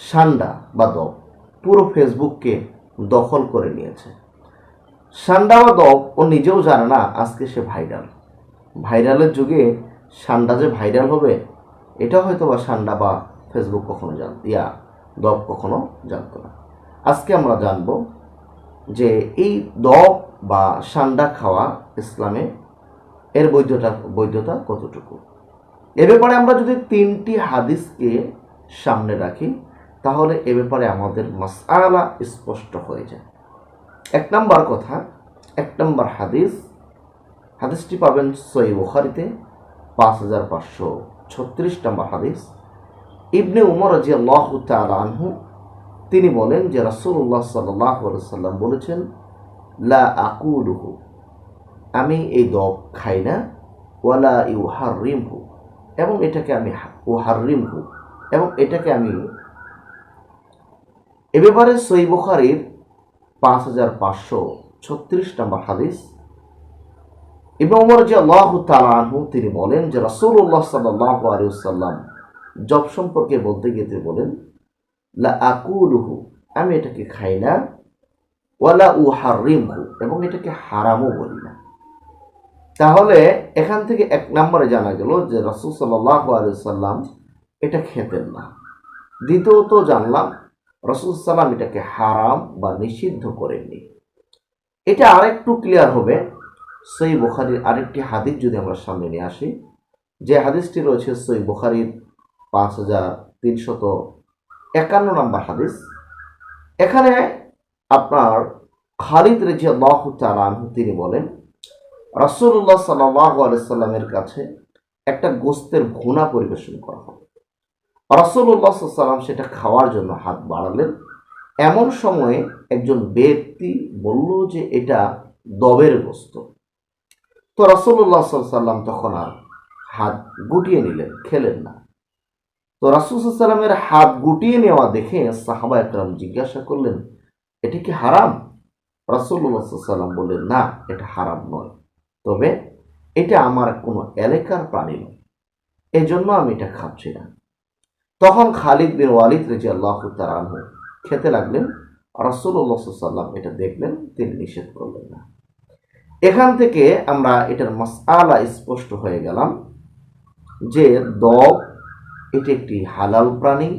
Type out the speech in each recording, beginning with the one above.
সান্ডা বা দব পুরো ফেসবুককে দখল করে নিয়েছে। সান্ডা বা দব ও নিজেও জানে না আজকে সে ভাইরাল। ভাইরালের যুগে সান্ডা যে ভাইরাল হবে, এটা হয়তো বা সান্ডা বা ফেসবুক কখনো জান, ইয়া দব কখনো জানতো না। আজকে আমরা জানব যে এই দব বা সান্ডা খাওয়া ইসলামে এর বৈধতা বৈধতা কতটুকু? এ ব্যাপারে আমরা যদি তিনটি হাদিসকে সামনে রাখি তাহলে এ ব্যাপারে আমাদের মাসআলা স্পষ্ট হয়ে যায়। এক নম্বর কথা, এক নম্বর হাদিস, হাদিসটি পাবেন সই বুখারিতে, পাঁচ হাজার পাঁচশো ছত্রিশ নম্বর হাদিস। ইবনে উমর রাজি আল্লাহ আনহু, তিনি বলেন যে রাসূলুল্লাহ সাল্লাহ সাল্লাম বলেছেন, লা আকুলুহু, আমি এই দব খাই না, ওয়ালা ইউ হারিমহু এবং এটাকে আমি ও হারিমহু এবং এটাকে আমি এ ব্যাপারে সই বুখারির পাঁচ হাজার পাঁচশো ছত্রিশ নম্বর হাদিস। ইবনে ওমর যে আল্লাহ তালাহু তিনি বলেন যে রাসূলুল্লাহ সাল্লাহ আলিয়াল্লাম জব সম্পর্কে বলতে গিয়ে তিনি বলেন, লা আকুলুহু, আমি এটাকে খাই না। ওয়ালা উ হারিমহু এবং এটাকে হারামও বলি না। তাহলে এখান থেকে এক নম্বরে জানা গেল যে রসুল সাল্লাহ আলিয়াল্লাম এটা খেতেন না। দ্বিতীয়ত জানলাম রসুল সাল্লাম এটাকে হারাম বা নিষিদ্ধ করেননি। এটা আরেকটু ক্লিয়ার হবে। সই বুখারির আরেকটি হাদিস যদি আমরা সামনে নিয়ে আসি, যে হাদিসটি রয়েছে সই বুখারির পাঁচ হাজার তিনশত একান্ন নম্বর হাদিস। এখানে আপনার খালিদ রেজি আল্লাহ তালানহু তিনি বলেন, রাসূলুল্লাহ সাল্লাহ আলাইসাল্লামের কাছে একটা গোস্তের ভুনা পরিবেশন করা হবে রাসূলুল্লাহ সাল্লাম সেটা খাওয়ার জন্য হাত বাড়ালেন। এমন সময়ে একজন ব্যক্তি বলল যে এটা দবের গোস্ত তো রাসূলুল্লাহ সাল্লাম তখন আর হাত গুটিয়ে নিলেন, খেলেন না। তো রাসুল সাল্লামের হাত গুটিয়ে নেওয়া দেখে সাহাবা একরাম জিজ্ঞাসা করলেন, এটি কি হারাম? রাসুল্লাহ সাল্লাম বললেন, না, এটা হারাম নয়। তবে এটা আমার কোনো এলাকার প্রাণী নয়। এই জন্য আমি এটা খাচ্ছি না। তখন খালিদ বিন ওয়ালিদ রেজি আল্লাহ তারানহ খেতে লাগলেন রাসুল্লাহ সাল্লাম এটা দেখলেন, তিনি নিষেধ করলেন না। এখান থেকে আমরা এটার মাসআলা স্পষ্ট হয়ে গেলাম যে দব এটি একটি হালাল প্রাণী,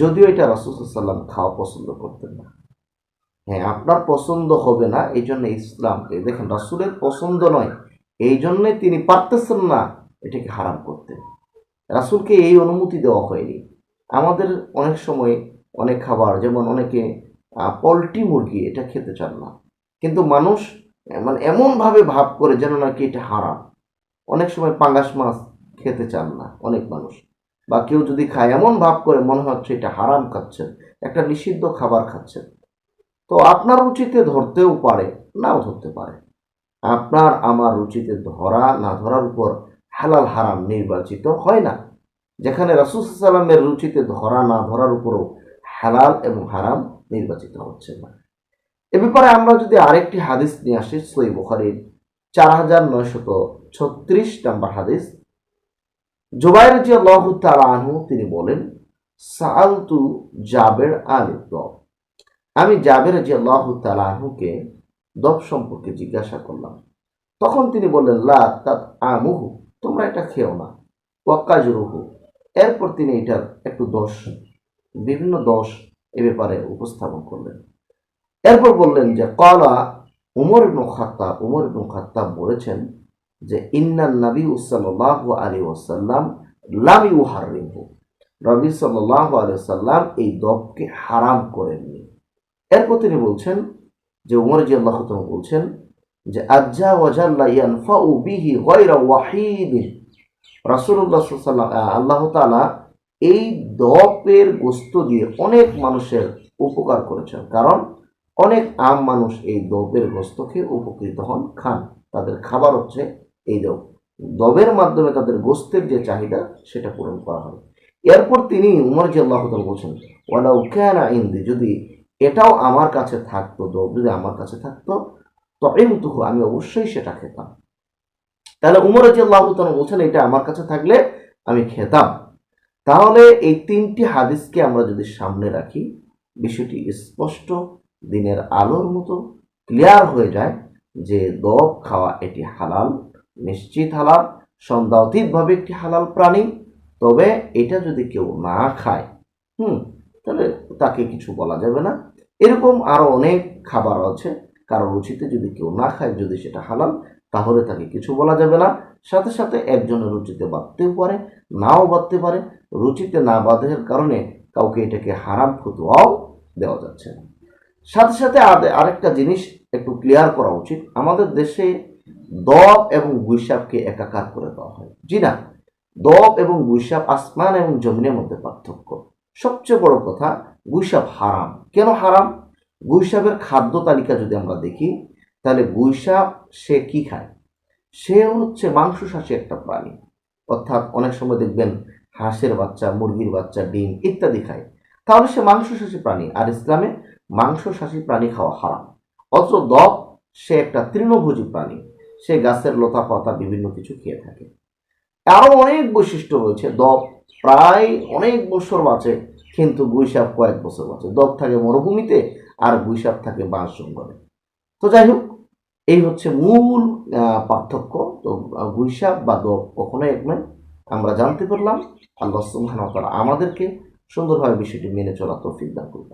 যদিও এটা রাসুসাল্লাম খাওয়া পছন্দ করতেন না। হ্যাঁ আপনার পছন্দ হবে না এই জন্য ইসলামকে দেখেন রাসুলের পছন্দ নয় এই জন্যে তিনি পারতেছেন না এটাকে হারাম করতে। রাসুলকে এই অনুমতি দেওয়া হয়নি। আমাদের অনেক সময় অনেক খাবার, যেমন অনেকে পোলট্রি মুরগি এটা খেতে চান না। কিন্তু মানুষ মানে এমনভাবে ভাব করে যেন নাকি এটা হারাম। অনেক সময় পাঙ্গাস মাছ খেতে চান না অনেক মানুষ। বা কেউ যদি খায়, এমন ভাব করে মনে হচ্ছে এটা হারাম খাচ্ছেন, একটা নিষিদ্ধ খাবার খাচ্ছেন। তো আপনার রুচিতে ধরতেও পারে, নাও ধরতে পারে। আপনার, আমার রুচিতে ধরা, না ধরার উপর হালাল, হারাম নির্বাচিত হয় না। যেখানে রাসুল সাল্লামের রুচিতে ধরা না ধরার উপরও হালাল এবং হারাম নির্বাচিত হচ্ছে না। এ ব্যাপারে আমরা যদি আরেকটি হাদিস নিয়ে আসি সই বুখারির চার হাজার নয়শত ছত্রিশ নম্বর হাদিস। জুবাইর জি আল্লাহ আনহু তিনি বলেন সালতু জাবের আলী দব আমি জাবের জি আল্লাহ আনহুকে দব সম্পর্কে জিজ্ঞাসা করলাম। তখন তিনি বললেন, লা তাত আমুহু তোমরা এটা খেও না। ওয়াক্কাজুরুহু। এরপর তিনি এটার একটু দোষ, বিভিন্ন দোষ এ ব্যাপারে উপস্থাপন করলেন। এরপর বললেন যে, কলা উমর ইবনু খাত্তাব, উমর ইবনু খাত্তাব বলেছেন যে, ইন্নান নবী সাল্লাহ আলী ওসাল্লাম লাম ইউ হারিমহু রবি সাল্লাহ আলী সাল্লাম এই দবকে হারাম করেননি। এরপর তিনি বলছেন যে, উমর জি আল্লাহ বলছেন যে আজ্জা ওয়াজাল্লা বিহি আল্লাহ এই দপের গোস্ত দিয়ে অনেক মানুষের উপকার করেছেন। কারণ অনেক আম মানুষ এই দবের গোস্ত খেয়ে উপকৃত হন, খান। তাদের খাবার হচ্ছে এই দব দবের মাধ্যমে তাদের গোস্তের যে চাহিদা, সেটা পূরণ করা হয়। এরপর তিনি উমর জি আল্লাহ বলছেন ওয়ালা উকানা ইন্দি যদি এটাও আমার কাছে থাকতো দব যদি আমার কাছে থাকতো তু আমি অবশ্যই সেটা খেতাম। তাহলে উমর আল্লাহ বলছেন, এটা আমার কাছে থাকলে আমি খেতাম। তাহলে এই তিনটি হাদিসকে আমরা যদি সামনে রাখি, বিষয়টি স্পষ্ট, দিনের আলোর মতো ক্লিয়ার হয়ে যায় যে দব খাওয়া এটি হালাল, নিশ্চিত হালাল, সন্দেহাতীতভাবে একটি হালাল প্রাণী। তবে এটা যদি কেউ না খায়, হুম, তাহলে তাকে কিছু বলা যাবে না। এরকম আরও অনেক খাবার আছে কারও রুচিতে যদি কেউ না খায়, যদি সেটা হালাল, তাহলে তাকে কিছু বলা যাবে না। সাথে সাথে একজনের রুচিতে বাঁধতেও পারে, নাও বাঁধতে পারে। রুচিতে না বাঁধের কারণে কাউকে এটাকে হারাম ফতুয়াও দেওয়া যাচ্ছে না। সাথে সাথে আরেকটা জিনিস একটু ক্লিয়ার করা উচিত। আমাদের দেশে দব এবং গুইসাপকে একাকার করে দেওয়া হয়। জি না, দব এবং গুইসাপ আসমান এবং জমিনের মধ্যে পার্থক্য। সবচেয়ে বড় কথা, গুইসাপ হারাম। কেন হারাম? গুইসাপের খাদ্য তালিকা যদি আমরা দেখি, তাহলে গুইসাপ সে কি খায়? সে হচ্ছে মাংসশাসী একটা প্রাণী। অর্থাৎ অনেক সময় দেখবেন হাঁসের বাচ্চা, মুরগির বাচ্চা, ডিম ইত্যাদি খায়। তাহলে সে মাংসশাসী প্রাণী। আর ইসলামে মাংসশাসী প্রাণী খাওয়া হারাম। অথচ দপ সে একটা তৃণভোজী প্রাণী। সে গাছের লতা, পাতা, বিভিন্ন কিছু খেয়ে থাকে। আরও অনেক বৈশিষ্ট্য রয়েছে। দব প্রায় অনেক বছর বাঁচে, কিন্তু গুইসাপ কয়েক বছর বাঁচে। দপ থাকে মরুভূমিতে আর বৈশাখ থাকে বাঁশ জঙ্গলে। তো যাই হোক, এই হচ্ছে মূল পার্থক্য। তো বৈশাখ বা দোপ কখনোই এক নয়, আমরা জানতে পারলাম। আল্লাহ ওয়া আমাদেরকে সুন্দরভাবে বিষয়টি মেনে চলা তো দান করতে